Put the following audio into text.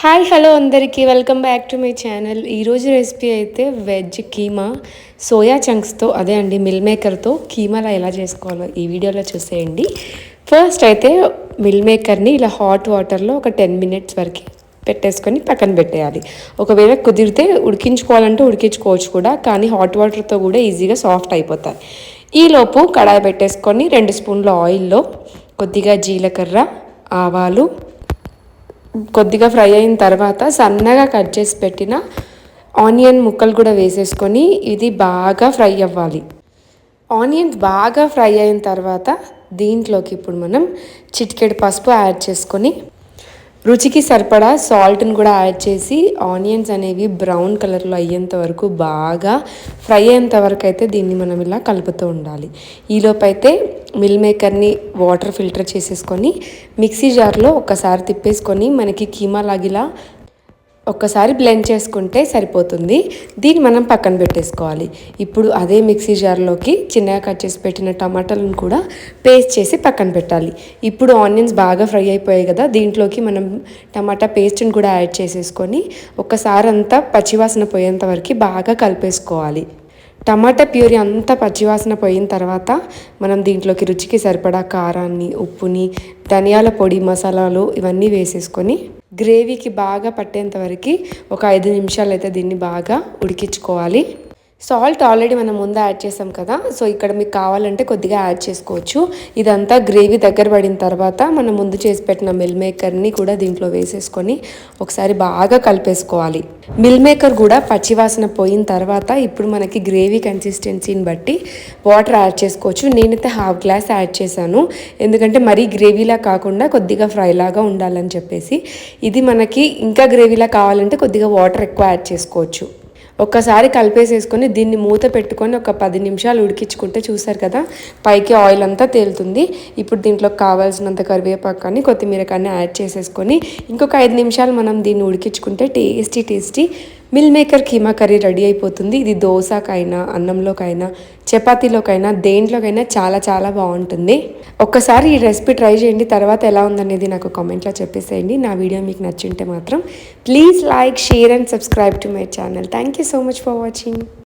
Hi hello అందరికీ. Welcome back to my channel. ఈరోజు recipe అయితే వెజ్ కీమా సోయా చంక్స్తో అదే అండి మిల్ మేకర్తో కీమాలా ఎలా చేసుకోవాలో ఈ వీడియోలో చూసేయండి. ఫస్ట్ అయితే మిల్ మేకర్ని ఇలా హాట్ వాటర్లో ఒక టెన్ మినిట్స్ వరకు పెట్టేసుకొని పక్కన పెట్టేయాలి. ఒకవేళ కుదిరితే ఉడికించుకోవాలంటే ఉడికించుకోవచ్చు కూడా కానీ హాట్ వాటర్తో కూడా ఈజీగా సాఫ్ట్ అయిపోతాయి. ఈలోపు కడాయి పెట్టేసుకొని రెండు స్పూన్ల ఆయిల్లో కొద్దిగా జీలకర్ర ఆవాలు కొద్దిగా ఫ్రై అయిన తర్వాత సన్నగా కట్ చేసి పెట్టిన ఆనియన్ ముక్కలు కూడా వేసేసుకొని ఇది బాగా ఫ్రై అవ్వాలి. ఆనియన్స్ బాగా ఫ్రై అయిన తర్వాత దీంట్లోకి ఇప్పుడు మనం చిటికెడు పసుపు యాడ్ చేసుకొని రుచికి సరిపడా సాల్ట్ని కూడా యాడ్ చేసి ఆనియన్స్ అనేవి బ్రౌన్ కలర్లో అయ్యేంత వరకు బాగా ఫ్రై అయ్యేంత వరకు అయితే దీన్ని మనం ఇలా కలుపుతూ ఉండాలి. ఈలోపు అయితే మిల్ మేకర్ని వాటర్ ఫిల్టర్ చేసేసుకొని మిక్సీ జార్లో ఒక్కసారి తిప్పేసుకొని మనకి కీమా లాగిలా ఒక్కసారి బ్లెండ్ చేసుకుంటే సరిపోతుంది. దీన్ని మనం పక్కన పెట్టేసుకోవాలి. ఇప్పుడు అదే మిక్సీ జార్లోకి చిన్నగా కట్ చేసి పెట్టిన టమాటాలను కూడా పేస్ట్ చేసి పక్కన పెట్టాలి. ఇప్పుడు ఆనియన్స్ బాగా ఫ్రై అయిపోయాయి కదా దీంట్లోకి మనం టమాటా పేస్ట్ని కూడా యాడ్ చేసేసుకొని ఒక్కసారి అంతా పచ్చివాసన పోయేంత వరకు బాగా కలిపేసుకోవాలి. టమాటా ప్యూరీ అంతా పచ్చివాసన పోయిన తర్వాత మనం దీంట్లోకి రుచికి సరిపడా కారాన్ని ఉప్పుని ధనియాల పొడి మసాలాలు ఇవన్నీ వేసేసుకొని గ్రేవీకి బాగా పట్టేంత వరకు ఒక ఐదు నిమిషాలు అయితే దీన్ని బాగా ఉడికించుకోవాలి. సాల్ట్ ఆల్రెడీ మనం ముందు యాడ్ చేసాం కదా. సో ఇక్కడ మీకు కావాలంటే కొద్దిగా యాడ్ చేసుకోవచ్చు. ఇదంతా గ్రేవీ దగ్గర పడిన తర్వాత మనం ముందు చేసి పెట్టిన మిల్ మేకర్ని కూడా దీంట్లో వేసేసుకొని ఒకసారి బాగా కలిపేసుకోవాలి. మిల్ మేకర్ కూడా పచ్చివాసన పోయిన తర్వాత ఇప్పుడు మనకి గ్రేవీ కన్సిస్టెన్సీని బట్టి వాటర్ యాడ్ చేసుకోవచ్చు. నేనైతే హాఫ్ గ్లాస్ యాడ్ చేశాను. ఎందుకంటే మరీ గ్రేవీలా కాకుండా కొద్దిగా ఫ్రైలాగా ఉండాలని చెప్పేసి. ఇది మనకి ఇంకా గ్రేవీలా కావాలంటే కొద్దిగా వాటర్ ఎక్కువ యాడ్ చేసుకోవచ్చు. ఒక్కసారి కలిపేసేసుకొని దీన్ని మూత పెట్టుకొని ఒక పది నిమిషాలు ఉడికించుకుంటే చూసారు కదా పైకి ఆయిల్ అంతా తేలుతుంది. ఇప్పుడు దీంట్లో కావాల్సినంత కరివేపాకు కానీ కొత్తిమీర కానీ యాడ్ చేసేసుకొని ఇంకొక ఐదు నిమిషాలు మనం దీన్ని ఉడికించుకుంటే tasty tasty meal maker keema curry ready అయిపోతుంది. ఇది దోశకైనా అన్నంలోకైనా చపాతీలోకైనా దేంట్లోకైనా చాలా చాలా బాగుంటుంది. ఒక్కసారి ఈ రెసిపీ ట్రై చేయండి. తర్వాత ఎలా ఉందనేది నాకు కామెంట్లో చెప్పేసేయండి. నా వీడియో మీకు నచ్చింటే మాత్రం please like share and subscribe to my channel. Thank you so much for watching.